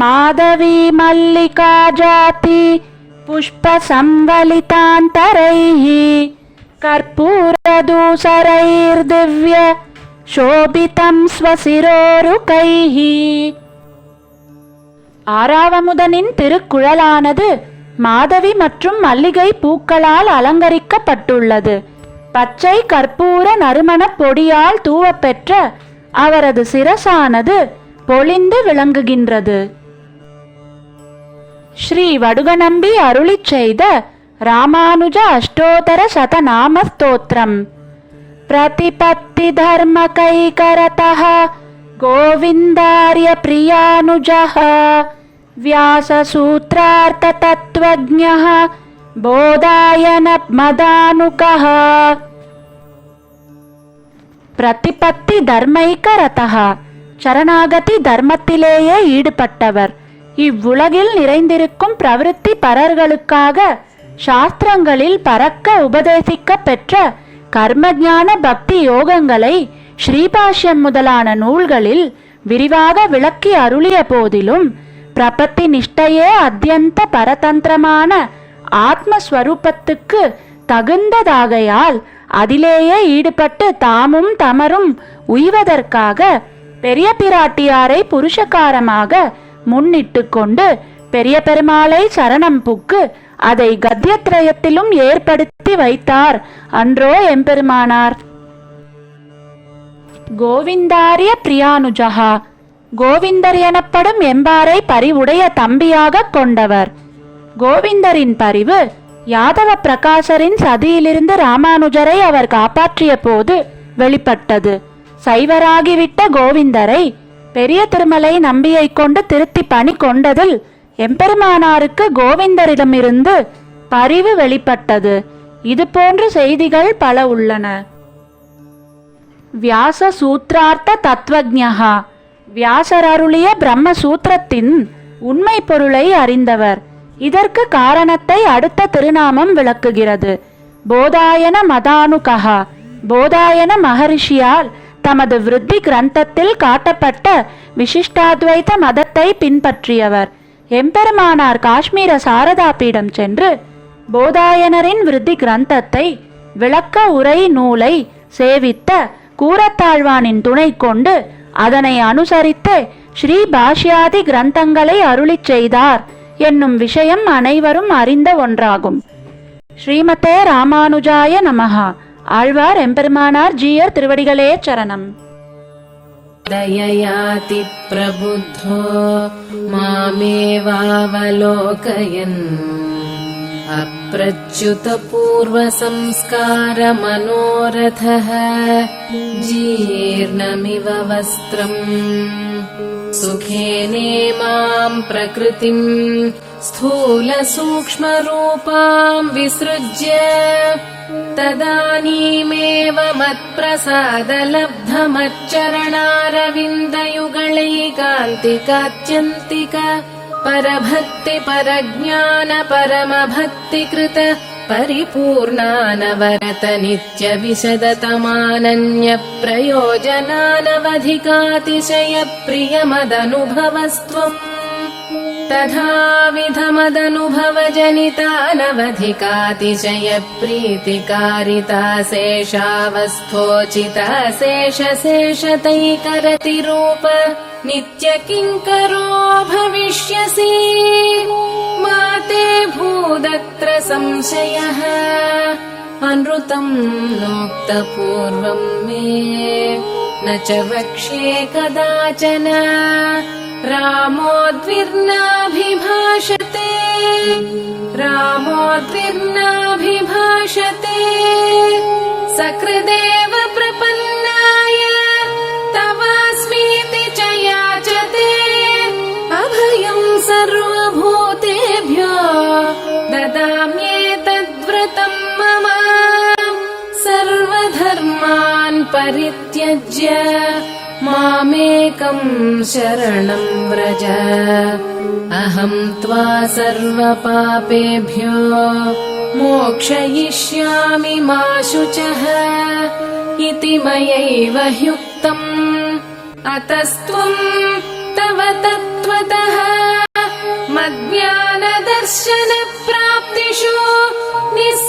மாதவி மல்லிகா ஜாதி புஷ்ப संवलितान्तरैः कर्पूरदूसरैर्दिव्य शोभितं स्वसिरोरुकैः ஆறாவமுதனின் திருக்குழலானது மாதவி மற்றும் மல்லிகை பூக்களால் அலங்கரிக்கப்பட்டுள்ளது பச்சை கற்பூர நறுமணப் பொடியால் தூவப்பெற்ற அவரது சிரசானது பொலிந்து விளங்குகின்றது ஸ்ரீ வடுகநம்பி அருளிச் செய்த ராமானுஜ அஷ்டோத்தர சதநாம ஸ்தோத்திரம் பிரதிபத்தி தர்ம கைகரதः கோவிந்தார்ய பிரியானுஜः व्याससूत्रार्थ तत्त्वज्ञः बोधायन मदानुकः பிரதிபத்தி தர்மைக்கரதா சரணாகதி தர்மத்திலேயே ஈடுபட்டவர் இவ்வுலகில் நிறைந்திருக்கும் பிரவருத்தி பரர்களுக்காக சாஸ்திரங்களில் பறக்க உபதேசிக்க பெற்ற கர்மஞான பக்தி யோகங்களை ஸ்ரீபாஷ்யம் முதலான நூல்களில் விரிவாக விளக்கி அருளிய போதிலும் பிரபத்தி நிஷ்டையே அத்தியந்த பரதந்திரமான ஆத்மஸ்வரூபத்துக்கு தகுந்ததாகையால் அதிலேயே ஈடுபட்டு தாமும் தமரும் உய்வதற்காக பெரிய பிராட்டியாரை புருஷகாரமாக முன்னிட்டு கொண்டு பெரிய பெருமாளை சரணம் புக்கு அதை கத்தியத்ரயத்திலும் ஏற்படுத்தி வைத்தார். அன்றோ எம்பெருமானார். கோவிந்தாரிய பிரியானுஜகா கோவிந்தர் எனப்படும் எம்பாரை பரிவுடைய தம்பியாக கொண்டவர். கோவிந்தரின் பரிவு யாதவ பிரகாசரின் சதியிலிருந்து ராமானுஜரை அவர் காப்பாற்றிய போது வெளிப்பட்டது. சைவராகிவிட்ட கோவிந்தரை பெரிய திருமலை நம்பியை கொண்டு திருத்தி பணி கொண்டதில் எம்பெருமானாருக்கு கோவிந்தரிடமிருந்து பரிவு வெளிப்பட்டது. இது போன்ற செய்திகள் பல உள்ளன. வியாச சூத்ரார்த்த தத்வஜகா வியாசர் அருளிய பிரம்ம சூத்திரத்தின் உண்மை பொருளை அறிந்தவர். இதற்கு காரணத்தை அடுத்த திருநாமம் விளக்குகிறது. போதாயன மதானுகா போதாயன மகரிஷியால் தமது விருத்தி கிரந்தத்தில் காட்டப்பட்ட விசிஷ்டாத்வைத மதத்தை பின்பற்றியவர். எம்பெருமானார் காஷ்மீர சாரதா பீடம் சென்று போதாயனரின் விருத்தி கிரந்தத்தை விளக்க உரை நூலை சேவித்த கூரத்தாழ்வானின் துணை கொண்டு அதனை அனுசரித்து ஸ்ரீ பாஷ்யாதி கிரந்தங்களை அருளிச் செய்தார் என்னும் விஷயம் அனைவரும் அறிந்த ஒன்றாகும். ஸ்ரீமதே ராமானுஜாய நமஹா. ஆழ்வார் எம்பெருமானார் ஜீயர் திருவடிகளே சரணம் दययाति प्रबुद्धो मामेवावलोकयन् अप्रच्युतपूर्वसंस्कारमनोरथः जीर्णमिव वस्त्रम् सुखेनेमाम् प्रकृतिम् स्थूलसूक्ष्मरूपाम् विसृज्य तदानीमेव मत्प्रसादलब्धमच्चरणारविन्दयुगणैकान्तिकात्यन्तिक परभक्तिपरज्ञानपरमभक्तिकृत परिपूर्णानवरत नित्यविशदतमानन्यप्रयोजनानवधिकातिशयप्रियमदनुभवस्त्वम् तथाविधमदनुभवजनितानवधिकातिशयप्रीतिकारिता शेषावस्थोचिता शेषशेषतैकरतिरूप नित्यकिङ्करो भविष्यसि? मा ते भूदत्र संशयः। अनृतम् नोक्तपूर्वम् मे। न च वक्ष्ये कदाचन रामोद्विर्नाभिभाषते रामोद्विर्नाभिभाषते सकृदेव प्रपन्नाय तवास्मीति च याचते। अभयम् सर्वभूतेभ्यो ददाम्येतद्व्रतम् मम सर्वधर्मान् परित्यज्य मामेकम् शरणम् व्रज। अहम् त्वा सर्वपापेभ्यो मोक्षयिष्यामि मा शुचः इति मयैव ह्युक्तम्। अतस्त्वम् तव तत्त्वतः मज्ञानदर्शनप्राप्तिषु निःसंशयः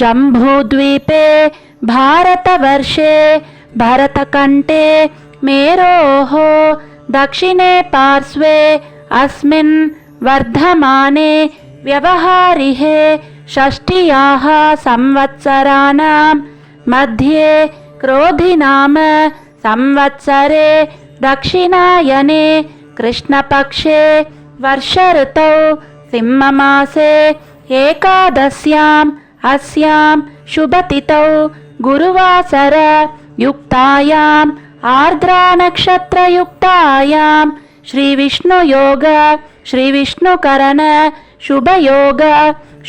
जम्बूद्वीपे भारतवर्षे भरतकण्ठे मेरोः दक्षिणे पार्श्वे अस्मिन् वर्धमाने व्यवहारिहे षष्ट्याः संवत्सराणां मध्ये क्रोधिनाम संवत्सरे दक्षिणायने कृष्णपक्षे वर्षऋतौ सिंहमासे एकादश्याम् अस्यां शुभतिथौ गुरुवासर युक्तायाम् आर्द्रानक्षत्रयुक्तायां श्रीविष्णुयोग श्रीविष्णुकरण शुभयोग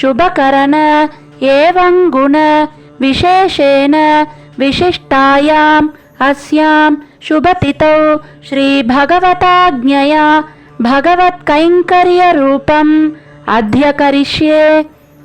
शुभकरण एवं गुण विशेषेण विशिष्टायाम् अस्यां शुभतिथौ श्रीभगवताज्ञया भगवत्कैङ्कर्यरूपम् अद्य करिष्ये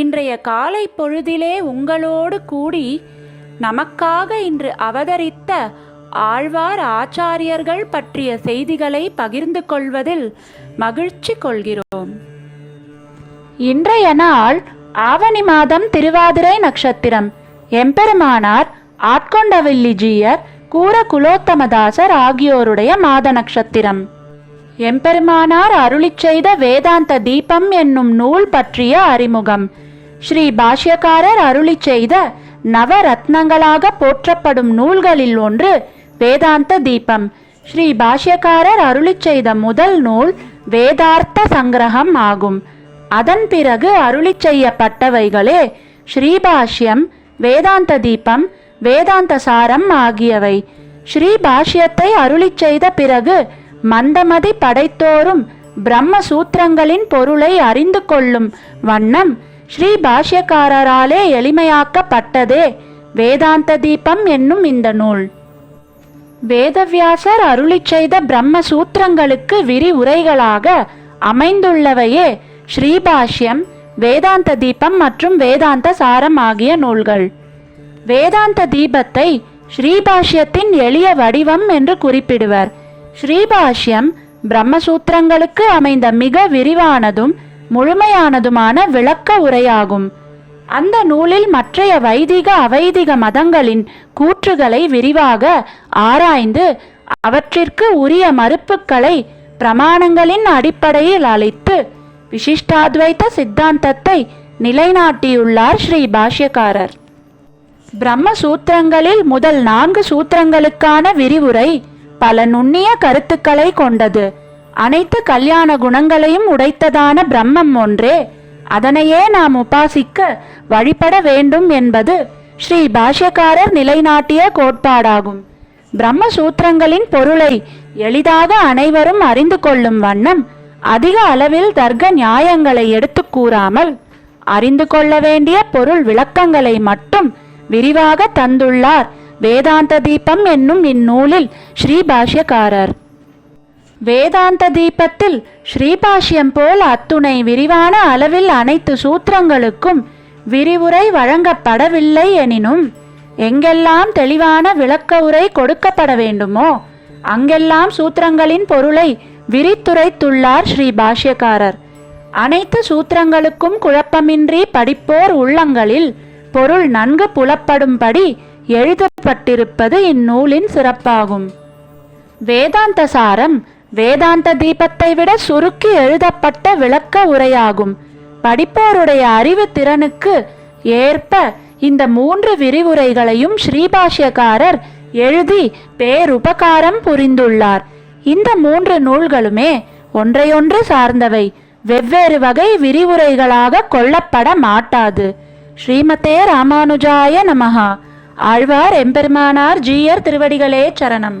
இன்றைய காலை பொழுதிலே உங்களோடு கூடி நமக்காக இன்று அவதரித்த ஆழ்வார் ஆச்சாரியர்கள் பற்றிய செய்திகளை பகிர்ந்து கொள்வதில் மகிழ்ச்சி கொள்கிறோம். இன்றைய நாள் ஆவணி மாதம் திருவாதிரை நட்சத்திரம். எம்பெருமானார் ஆட்கொண்டவில்லிஜியர் கூர குலோத்தமதாசர் ஆகியோருடைய மாத நட்சத்திரம். எம்பெருமானார் அருளிச் செய்த வேதாந்த தீபம் என்னும் நூல் பற்றிய அறிமுகம். ஸ்ரீ பாஷ்யக்காரர் அருளி செய்த நவரத்னங்களாக போற்றப்படும் நூல்களில் ஒன்று வேதாந்த தீபம். ஸ்ரீ பாஷ்யக்காரர் அருளி செய்த முதல் நூல் வேதார்த்த சங்கிரகம் ஆகும். அதன் பிறகு அருளிச் செய்யப்பட்டவைகளே ஸ்ரீபாஷ்யம் வேதாந்த தீபம் வேதாந்த சாரம் ஆகியவை. ஸ்ரீபாஷ்யத்தை அருளி செய்த பிறகு மந்தமதி படைத்தோறும் பிரம்ம சூத்திரங்களின் பொருளை அறிந்து கொள்ளும் வண்ணம் ஸ்ரீ பாஷ்யக்காரராலே எளிமையாக்கப்பட்டதே. வேதாந்த தீபம் என்னும் இந்த நூல். வேதவியாசர் அருளி செய்த பிரம்ம சூத்திரங்களுக்கு விரிவுரைகளாக அமைந்துள்ளவையே ஸ்ரீபாஷ்யம் வேதாந்த தீபம் மற்றும் வேதாந்த சாரம் ஆகிய நூல்கள். வேதாந்த தீபத்தை ஸ்ரீபாஷ்யத்தின் எளிய வடிவம் என்று குறிப்பிடுவர். ஸ்ரீபாஷ்யம் பிரம்மசூத்திரங்களுக்கு அமைந்த மிக விரிவானதும் முழுமையானதுமான விளக்க உரையாகும். அந்த நூலில் மற்றைய வைதிக அவைதிக மதங்களின் கூற்றுகளை விரிவாக ஆராய்ந்து அவற்றிற்கு உரிய மறுப்புக்களை பிரமாணங்களின் அடிப்படையில் அளித்து விசிஷ்டாத்வைத்த சித்தாந்தத்தை நிலைநாட்டியுள்ளார் ஸ்ரீ பாஷ்யக்காரர். பிரம்ம சூத்திரங்களில் முதல் நான்கு சூத்திரங்களுக்கான விரிவுரை பல நுண்ணிய கருத்துக்களை கொண்டது. அனைத்து கல்யாண குணங்களையும் உடைத்ததான பிரம்மம் ஒன்றே. அதனையே நாம் உபாசிக்க வழிபட வேண்டும் என்பது ஸ்ரீ பாஷ்யக்காரர் நிலைநாட்டிய கோட்பாடாகும். பிரம்ம சூத்திரங்களின் பொருளை எளிதாக அனைவரும் அறிந்து கொள்ளும் வண்ணம் அதிக அளவில் தர்க்க நியாயங்களை எடுத்துக் கூறாமல் அறிந்து கொள்ள வேண்டிய பொருள் விளக்கங்களை மட்டும் விரிவாக தந்துள்ளார் வேதாந்த தீபம் என்னும் இந்நூலில் ஸ்ரீ பாஷ்யக்காரர். வேதாந்த தீபத்தில் ஸ்ரீபாஷ்யம் போல் அத்துணை விரிவான அளவில் அனைத்து சூத்திரங்களுக்கும் விரிவுரை வழங்கப்படவில்லை எனினும் எங்கெல்லாம் தெளிவான விளக்க உரை கொடுக்கப்பட வேண்டுமோ அங்கெல்லாம் சூத்திரங்களின் பொருளை விரித்துரைத்துள்ளார் ஸ்ரீ பாஷ்யக்காரர் அனைத்து சூத்திரங்களுக்கும் குழப்பமின்றி படிப்போர் உள்ளங்களில் பொருள் நன்கு புலப்படும்படி எழுதப்பட்டிருப்பது இந்நூலின் சிறப்பாகும். வேதாந்த சாரம் வேதாந்த தீபத்தை விட சுருக்கி எழுதப்பட்ட விளக்க உரையாகும். படிப்போருடைய அறிவு திறனுக்கு ஏற்ப இந்த மூன்று விரிவுரைகளையும் ஸ்ரீபாஷ்யக்காரர் எழுதி பேருபகாரம் புரிந்துள்ளார். இந்த மூன்று நூல்களுமே ஒன்றையொன்று சார்ந்தவை. வெவ்வேறு வகை விரிவுரைகளாக கொள்ளப்பட மாட்டாது. ஸ்ரீமதே ராமானுஜாய நமஹா. ஆழ்வார் எம்பெருமானார் ஜீயர் திருவடிகளே சரணம்.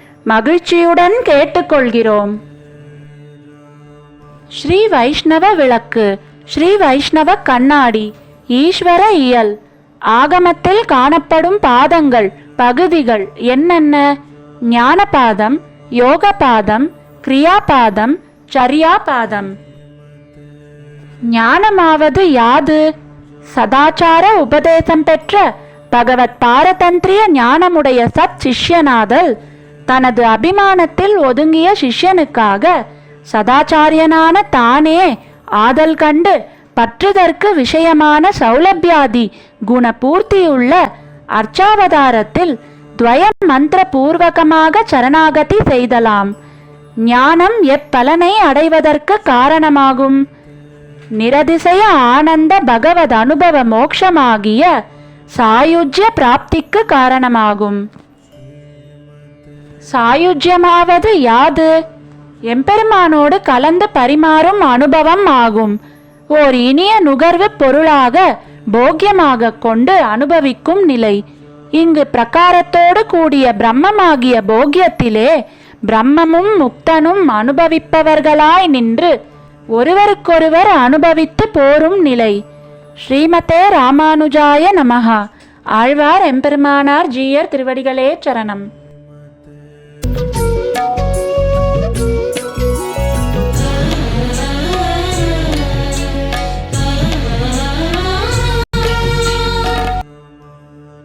மகிழ்ச்சியுடன் கேட்டுக்கொள்கிறோம். ஸ்ரீ வைஷ்ணவ விளக்கு ஸ்ரீ வைஷ்ணவ கண்ணாடி ஈஸ்வர இயல். ஆகமத்தில் காணப்படும் பாதங்கள் பகுதிகள் என்னென்ன? ஞானபாதம் யோகபாதம் கிரியாபாதம் சரியாபாதம். ஞானமாவது யாது? சதாச்சார உபதேசம் பெற்ற பகவத் பாரதந்திரிய ஞானமுடைய சத் சிஷ்யனாதல் தனது அபிமானத்தில் ஒதுங்கிய சிஷ்யனுக்காக சதாச்சாரியனான தானே ஆதல் கண்டு பற்றுதற்கு விஷயமான சௌலபியாதி குணபூர்த்தியுள்ள அர்ச்சாவதாரத்தில் துவய மந்திர பூர்வகமாக சரணாகதி செய்தலாம். ஞானம் எப்பலனை அடைவதற்கு காரணமாகும். நிரதிசய ஆனந்த பகவத் அனுபவ மோக்ஷமாகிய சாயுஜ்ய பிராப்திக்கு காரணமாகும். சாயுஜ்யமாவது யாது? எம்பெருமானோடு கலந்து பரிமாறும் அனுபவம் ஆகும். ஓர் இனிய நுகர்வு பொருளாக போக்கியமாக கொண்டு அனுபவிக்கும் நிலை. இங்கு பிரகாரத்தோடு கூடிய பிரம்மமாகிய போக்கியத்திலே பிரம்மமும் முக்தனும் அனுபவிப்பவர்களாய் நின்று ஒருவருக்கொருவர் அனுபவித்து போரும் நிலை. ஸ்ரீமதே ராமானுஜாய நமஹா. ஆழ்வார் எம்பெருமானார் ஜீயர் திருவடிகளே சரணம்.